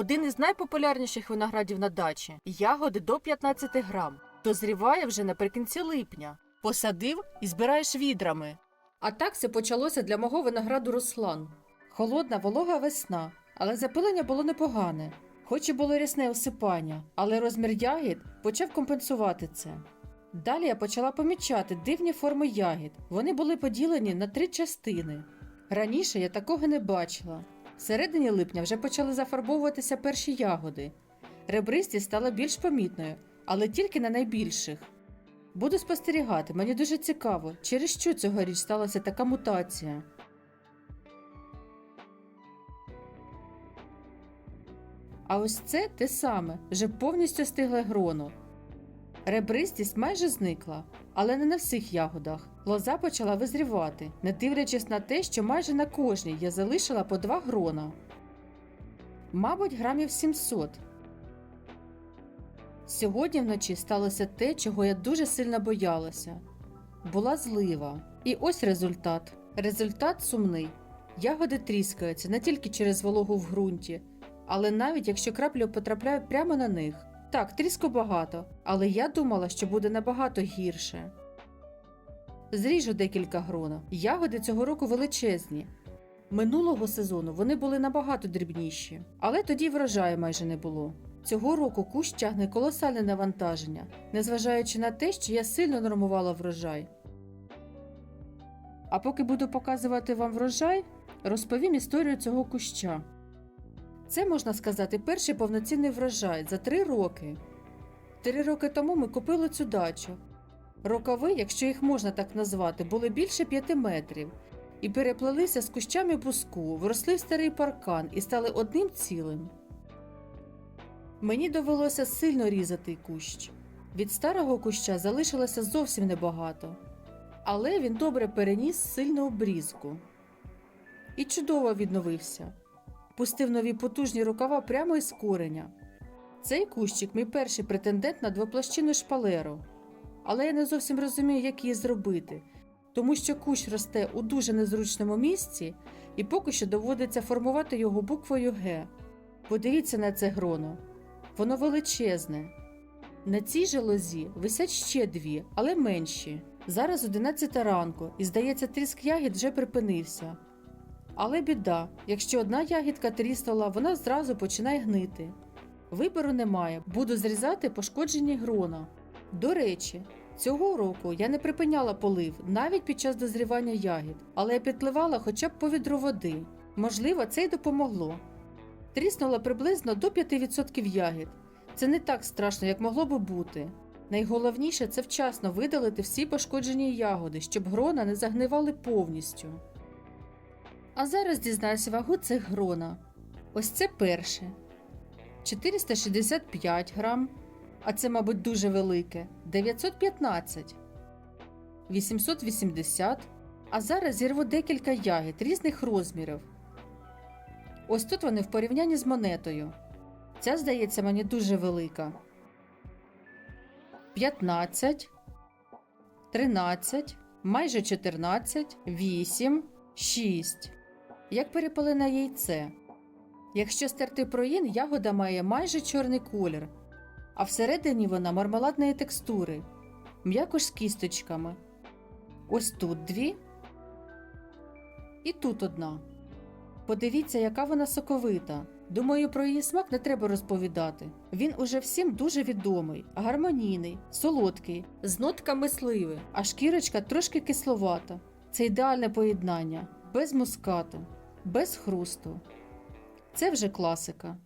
Один із найпопулярніших виноградів на дачі ягоди до 15 грам. Дозріває вже наприкінці липня. Посадив і збираєш відрами. А так все почалося для мого винограду Руслан. Холодна, волога весна, але запилення було непогане. Хоч і було рясне осипання, але розмір ягід почав компенсувати це. Далі я почала помічати дивні форми ягід. Вони були поділені на три частини. Раніше я такого не бачила. В середині липня вже почали зафарбовуватися перші ягоди. Ребристість стала більш помітною, але тільки на найбільших. Буду спостерігати, мені дуже цікаво, через що цьогоріч сталася така мутація. А ось це те саме, вже повністю стигле гроно. Ребристість майже зникла, але не на всіх ягодах. Лоза почала визрівати, не дивлячись на те, що майже на кожній я залишила по два грона. Мабуть, грамів 700. Сьогодні вночі сталося те, чого я дуже сильно боялася. Була злива. І ось результат. Результат сумний. Ягоди тріскаються не тільки через вологу в ґрунті, але навіть якщо краплі потрапляють прямо на них. Так, тріску багато, але я думала, що буде набагато гірше. Зріжу декілька грона. Ягоди цього року величезні. Минулого сезону вони були набагато дрібніші, але тоді врожаю майже не було. Цього року кущ тягне колосальне навантаження, незважаючи на те, що я сильно нормувала врожай. А поки буду показувати вам врожай, розповім історію цього куща. Це можна сказати перший повноцінний врожай за три роки. Три роки тому ми купили цю дачу. Рокови, якщо їх можна так назвати, були більше п'яти метрів і переплелися з кущами буску, вросли в старий паркан і стали одним цілим. Мені довелося сильно різати кущ. Від старого куща залишилося зовсім небагато, але він добре переніс сильну обрізку і чудово відновився. Пустив нові потужні рукава прямо із кореня. Цей кущик мій перший претендент на двоплощинну шпалеру, але я не зовсім розумію, як її зробити, тому що кущ росте у дуже незручному місці, і поки що доводиться формувати його буквою Г. Подивіться на це гроно. Воно величезне. На цій же лозі висять ще дві, але менші. Зараз 11 ранку, і здається, тріск ягід вже припинився. Але біда, якщо одна ягідка тріснула, вона зразу починає гнити. Вибору немає, буду зрізати пошкоджені грона. До речі, цього року я не припиняла полив навіть під час дозрівання ягід, але я підливала хоча б по відру води. Можливо, це й допомогло. Тріснуло приблизно до 5% ягід. Це не так страшно, як могло би бути. Найголовніше це вчасно видалити всі пошкоджені ягоди, щоб грона не загнивали повністю. А зараз дізнаюся вагу цих грона. Ось це перше. 465 грам, а це, мабуть, дуже велике. 915, 880. А зараз зірву декілька ягід різних розмірів. Ось тут вони в порівнянні з монетою. Ця, здається, мені дуже велика. 15, 13, майже 14, 8, 6. Як перепалене яйце. Якщо стерти проїн, ягода має майже чорний колір, а всередині вона мармеладної текстури, м'якош з кісточками. Ось тут дві. І тут одна. Подивіться, яка вона соковита. Думаю, про її смак не треба розповідати. Він уже всім дуже відомий, гармонійний, солодкий, з нотками сливи, а шкірочка трошки кисловата. Це ідеальне поєднання, без мускату, без хрусту. Це вже класика.